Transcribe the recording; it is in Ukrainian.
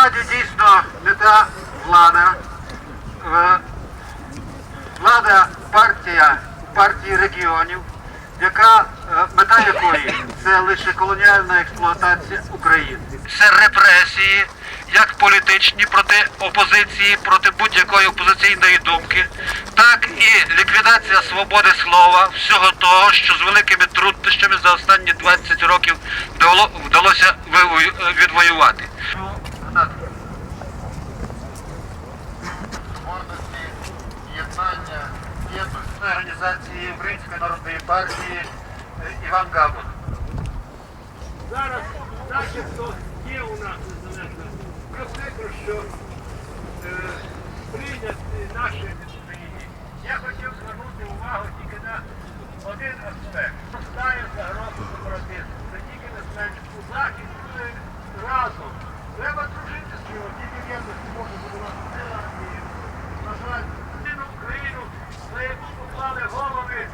владі дійсно не та влада. Е, влада партія партії регіонів, яка е, мета якої це лише колоніальна експлуатація України. Це репресії, як політичні проти опозиції, проти будь-якої опозиційної думки, так і ліквідація свободи слова, всього того, що з великими труднощами за останні 20 років вдалося е, відвоювати. Гордості, єднання, єдності організації Української народної партії е, Іван Габун. Зараз те, захисто є у нас незалежно. Про те, що е, прийняті наші країні. Я хотів звернути увагу тільки на один аспект. Постає загрозу сепаратизму. Це тільки не у Захід буде разом. Треба дружити з нього, тільки єдності може будувати сила. І, на жаль, єдину Україну, на яку поклали голови.